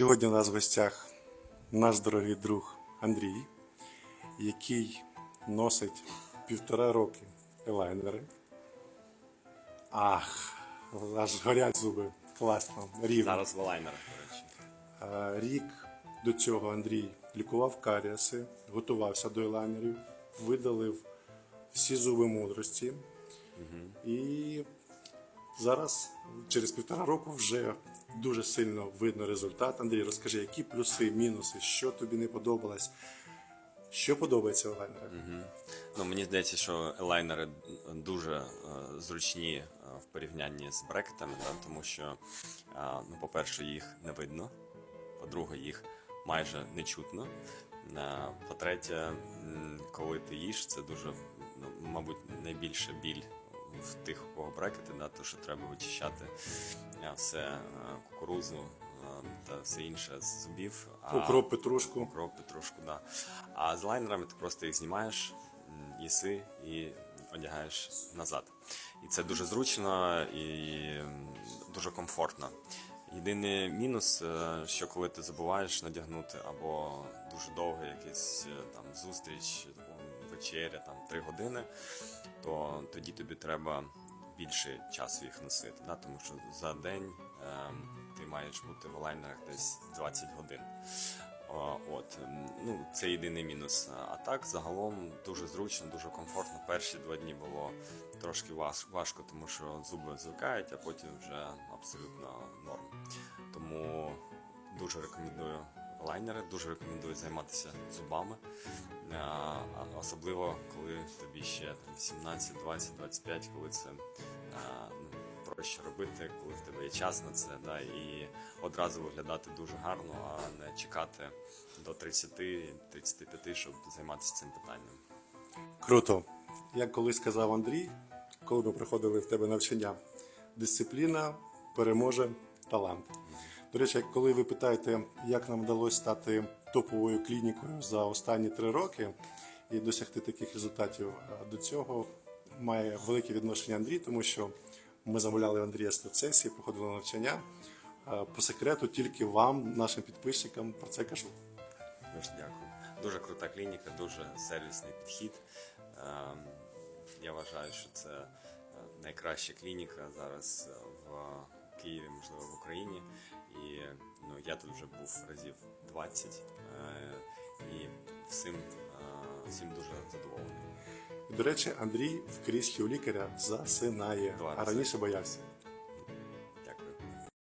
Сьогодні у нас в гостях наш дорогий друг Андрій, який носить півтора роки елайнери. Ах, аж горять зуби. Класно, рівно. Зараз в лайнерах, до речі. Рік до цього Андрій лікував каріаси, готувався до елайнерів, видалив всі зуби мудрості. І зараз, через півтора року, вже дуже сильно видно результат. Андрій, розкажи, які плюси, мінуси, що тобі не подобалось, що подобається в елайнерах? Ну, мені здається, що елайнери дуже е, зручні е, в порівнянні з брекетами, да, тому що, е, ну, по-перше, їх не видно, по-друге, їх майже не чутно. Е, По-третє, коли ти їш, це дуже, ну, мабуть, найбільше біль в тих, у кого брекети, да, то що треба вичищати е, все е, кукурузу е, та все інше з зубів. А- Укроп, петрушку. Укроп, петрушку, да. А з лайнерами ти просто їх знімаєш, їси і одягаєш назад. І це дуже зручно і дуже комфортно. Єдиний мінус, що коли ти забуваєш надягнути або дуже довго якийсь там зустріч, вечеря, там три години, то тоді тобі треба більше часу їх носити, да? тому що за день ем, ти маєш бути в лайнерах десь 20 годин. От, ну, це єдиний мінус. А так, загалом дуже зручно, дуже комфортно. Перші два дні було трошки важко, тому що зуби звикають, а потім вже абсолютно норм. Тому дуже рекомендую лайнери, дуже рекомендую займатися зубами. А Особливо, коли тобі ще там, 18, 20, 25, коли це ну, проще робити, коли в тебе є час на це, да, і одразу виглядати дуже гарно, а не чекати до 30-35, щоб займатися цим питанням. Круто. Як колись сказав Андрій, коли ми приходили в тебе навчання, дисципліна переможе талант. До речі, коли ви питаєте, як нам вдалося стати топовою клінікою за останні три роки і досягти таких результатів, до цього має велике відношення Андрій, тому що ми замовляли Андрія сесії, проходили навчання. По секрету тільки вам, нашим підписчикам, про це кажу. Дуже дякую. Дуже крута клініка, дуже сервісний підхід. Ем, Я вважаю, що це е, найкраща клініка зараз е, в Києві, можливо, в Україні. І ну, я тут вже був разів 20 е, і всім, е, всім дуже задоволений. До речі, Андрій в кріслі у лікаря засинає, а раніше боявся.